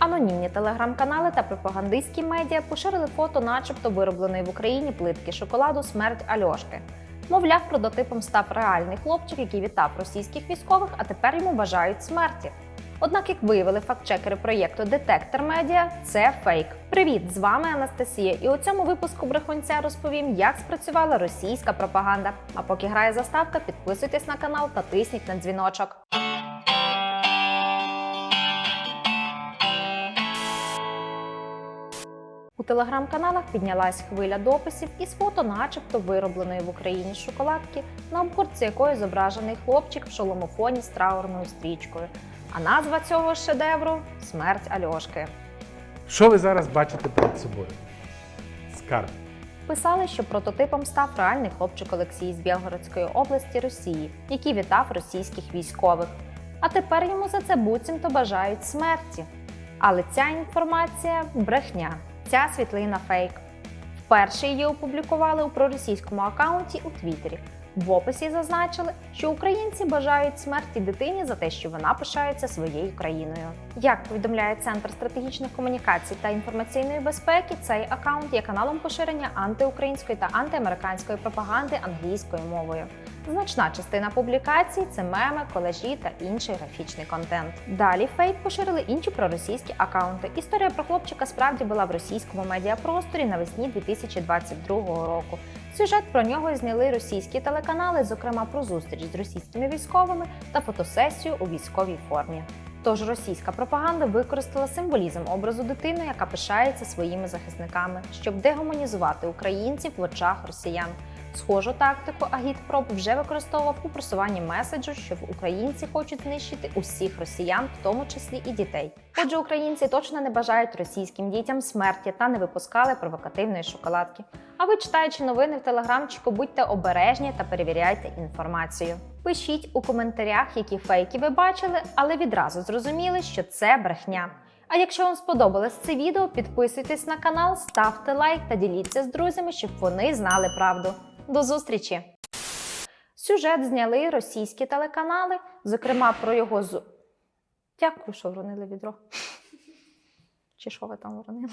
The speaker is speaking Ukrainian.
Анонімні телеграм-канали та пропагандистські медіа поширили фото, начебто виробленої в Україні плитки шоколаду Смерть Альошки. Мовляв, прототипом став реальний хлопчик, який вітав російських військових, а тепер йому бажають смерті. Однак, як виявили фактчекери проєкту Детектор Медіа, це фейк. Привіт! З вами Анастасія. І у цьому випуску брехунця розповім, як спрацювала російська пропаганда. А поки грає заставка, підписуйтесь на канал та тисніть на дзвіночок. У телеграм-каналах піднялась хвиля дописів із фото, начебто виробленої в Україні шоколадки, на обгортці якої зображений хлопчик в шоломофоні з траурною стрічкою. А назва цього шедевру смерть Альошки. Що ви зараз бачите перед собою? Скарб. Писали, що прототипом став реальний хлопчик Олексій з Білгородської області Росії, який вітав російських військових. А тепер йому за це буцімто бажають смерті. Але ця інформація брехня. Ця світлина фейк. Вперше її опублікували у проросійському акаунті у Твіттері. В описі зазначили, що українці бажають смерті дитині за те, що вона пишається своєю країною. Як повідомляє Центр стратегічних комунікацій та інформаційної безпеки, цей акаунт є каналом поширення антиукраїнської та антиамериканської пропаганди англійською мовою. Значна частина публікацій це меми, колажі та інший графічний контент. Далі фейк поширили інші проросійські акаунти. Історія про хлопчика справді була в російському медіапросторі навесні 2022 року. Сюжет про нього зняли російські телеканали, зокрема про зустріч з російськими військовими та фотосесію у військовій формі. Тож російська пропаганда використала символізм образу дитини, яка пишається своїми захисниками, щоб дегуманізувати українців в очах росіян. Схожу тактику Агітпроп вже використовував у просуванні меседжу, що в українці хочуть знищити усіх росіян, в тому числі і дітей. Отже, українці точно не бажають російським дітям смерті та не випускали провокативної шоколадки. А ви, читаючи новини в телеграмчику, будьте обережні та перевіряйте інформацію. Пишіть у коментарях, які фейки ви бачили, але відразу зрозуміли, що це брехня. А якщо вам сподобалось це відео, підписуйтесь на канал, ставте лайк та діліться з друзями, щоб вони знали правду. До зустрічі! Сюжет зняли російські телеканали, зокрема про його з. Дякую, що вронили відро. Чи що ви там вронили?